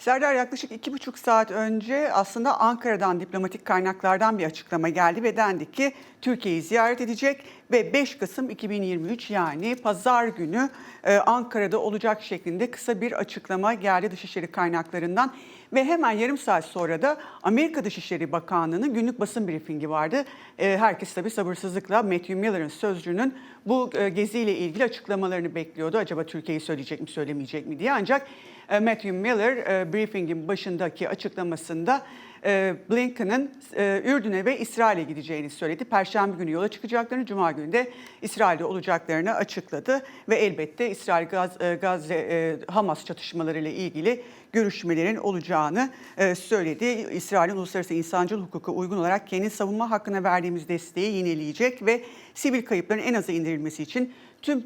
Serdar yaklaşık iki buçuk saat önce aslında Ankara'dan diplomatik kaynaklardan bir açıklama geldi ve dendi ki Türkiye'yi ziyaret edecek ve 5 Kasım 2023 yani pazar günü e, Ankara'da olacak şeklinde kısa bir açıklama geldi Dışişleri kaynaklarından. Ve hemen yarım saat sonra da Amerika Dışişleri Bakanlığı'nın günlük basın briefingi vardı. E, Herkes tabii sabırsızlıkla Matthew Miller'ın sözcünün bu e, geziyle ilgili açıklamalarını bekliyordu. Acaba Türkiye'yi söyleyecek mi söylemeyecek mi diye ancak e, Matthew Miller e, briefingin başındaki açıklamasında e, Blinken'ın e, Ürdün'e ve İsrail'e gideceğini söyledi. Perşembe günü yola çıkacaklarını, Cuma günü de İsrail'de olacaklarını açıkladı. Ve elbette İsrail e, Gazze Hamas çatışmalarıyla ilgili görüşmelerin olacağını söyledi. İsrail'in uluslararası insancıl hukuka uygun olarak kendi savunma hakkına verdiğimiz desteği yineleyecek ve sivil kayıpların en aza indirilmesi için tüm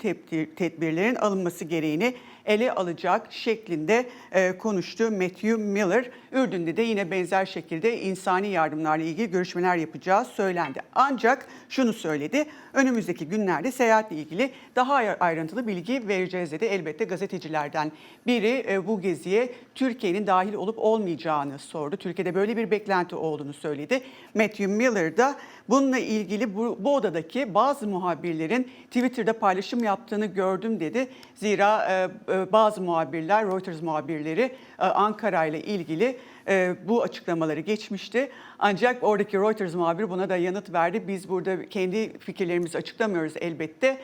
tedbirlerin alınması gereğini ele alacak şeklinde e, konuştu Matthew Miller. Ürdün'de de yine benzer şekilde insani yardımlarla ilgili görüşmeler yapacağı söylendi. Ancak şunu söyledi, önümüzdeki günlerde seyahatle ilgili daha ayrıntılı bilgi vereceğiz dedi. Elbette gazetecilerden biri e, bu geziye Türkiye'nin dahil olup olmayacağını sordu. Türkiye'de böyle bir beklenti olduğunu söyledi. Matthew Miller da bununla ilgili bu, bu odadaki bazı muhabirlerin Twitter'da paylaşım yaptığını gördüm dedi. Zira e, e, bazı muhabirler, Reuters muhabirleri e, Ankara ile ilgili bu açıklamaları geçmişti. Ancak oradaki Reuters muhabiri buna da yanıt verdi. Biz burada kendi fikirlerimizi açıklamıyoruz elbette.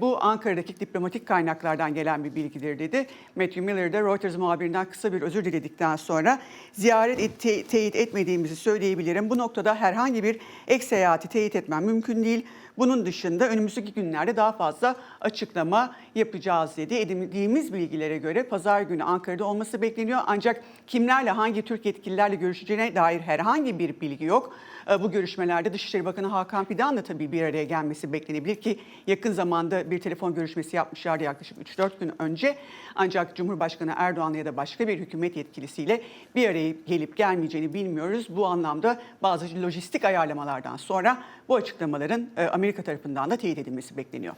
Bu Ankara'daki diplomatik kaynaklardan gelen bir bilgidir dedi. Matthew Miller de Reuters muhabirinden kısa bir özür diledikten sonra ziyaret et, te- teyit etmediğimizi söyleyebilirim. Bu noktada herhangi bir ek seyahati teyit etmem mümkün değil. Bunun dışında önümüzdeki günlerde daha fazla açıklama yapacağız dedi. Edindiğimiz bilgilere göre pazar günü Ankara'da olması bekleniyor. Ancak kimlerle hangi Türk yetkililerle görüşeceğine dair herhangi bir bilgi yok. Ee, Bu görüşmelerde Dışişleri Bakanı Hakan Fidan da tabii bir araya gelmesi beklenebilir ki yakın zamanda bir telefon görüşmesi yapmışlardı yaklaşık 3-4 gün önce. Ancak Cumhurbaşkanı Erdoğan'la ya da başka bir hükümet yetkilisiyle bir araya gelip gelmeyeceğini bilmiyoruz. Bu anlamda bazı lojistik ayarlamalardan sonra bu açıklamaların e, Amerika tarafından da teyit edilmesi bekleniyor.